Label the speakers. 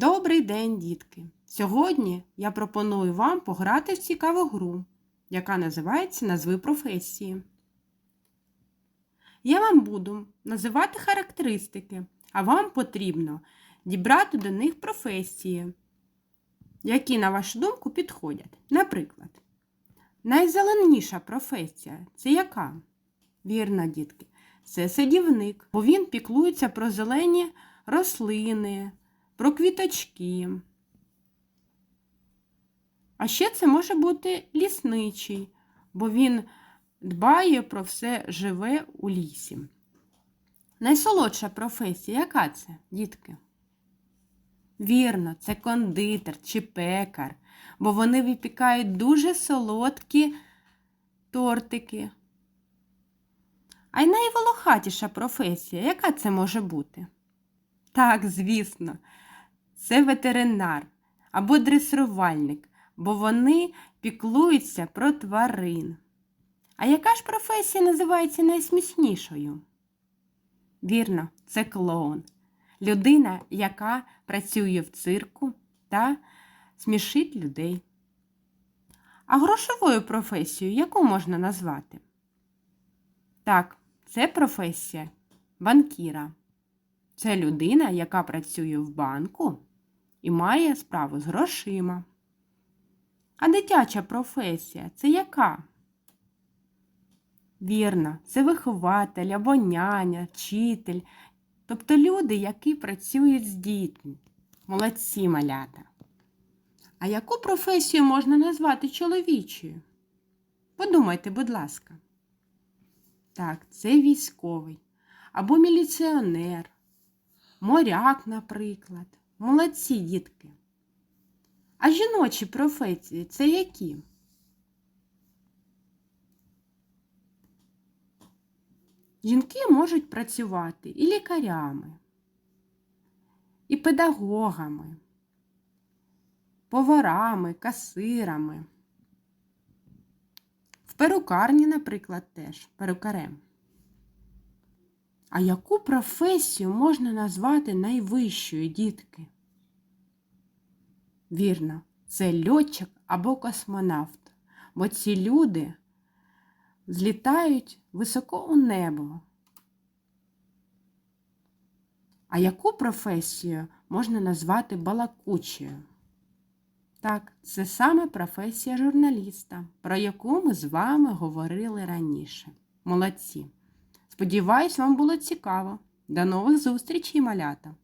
Speaker 1: Добрий день, дітки! Сьогодні я пропоную вам пограти в цікаву гру, яка називається Назви професії. Я вам буду називати характеристики, а вам потрібно дібрати до них професії, які, на вашу думку, підходять. Наприклад, найзеленіша професія це яка? Вірно, дітки, це садівник, бо він піклується про зелені рослини про квіточки. А ще це може бути лісничий, бо він дбає про все живе у лісі. Найсолодша професія, яка це, дітки? Вірно, це кондитер чи пекар, бо вони випікають дуже солодкі тортики. А й найволохатіша професія, яка це може бути? Так, звісно, це ветеринар або дресирувальник, бо вони піклуються про тварин. А яка ж професія називається найсмішнішою? Вірно, це клоун. Людина, яка працює в цирку та смішить людей. А грошовою професією яку можна назвати? Так, це професія банкіра. Це людина, яка працює в банку і має справу з грошима. А дитяча професія це яка? Вірно, це вихователь або няня, вчитель, тобто люди, які працюють з дітьми. Молодці малята. А яку професію можна назвати чоловічою? Подумайте, будь ласка. Так, це військовий або міліціонер моряк, наприклад. Молодці дітки. А жіночі професії це які? Жінки можуть працювати і лікарями, і педагогами, поварами, касирами. В перукарні, наприклад, теж перукарем. А яку професію можна назвати найвищою, дітки? Вірно, це льотчик або космонавт, бо ці люди злітають високо у небо. А яку професію можна назвати балакучою? Так, це саме професія журналіста, про яку ми з вами говорили раніше. Молодці! Сподіваюсь, вам було цікаво. До нових зустрічей, малята!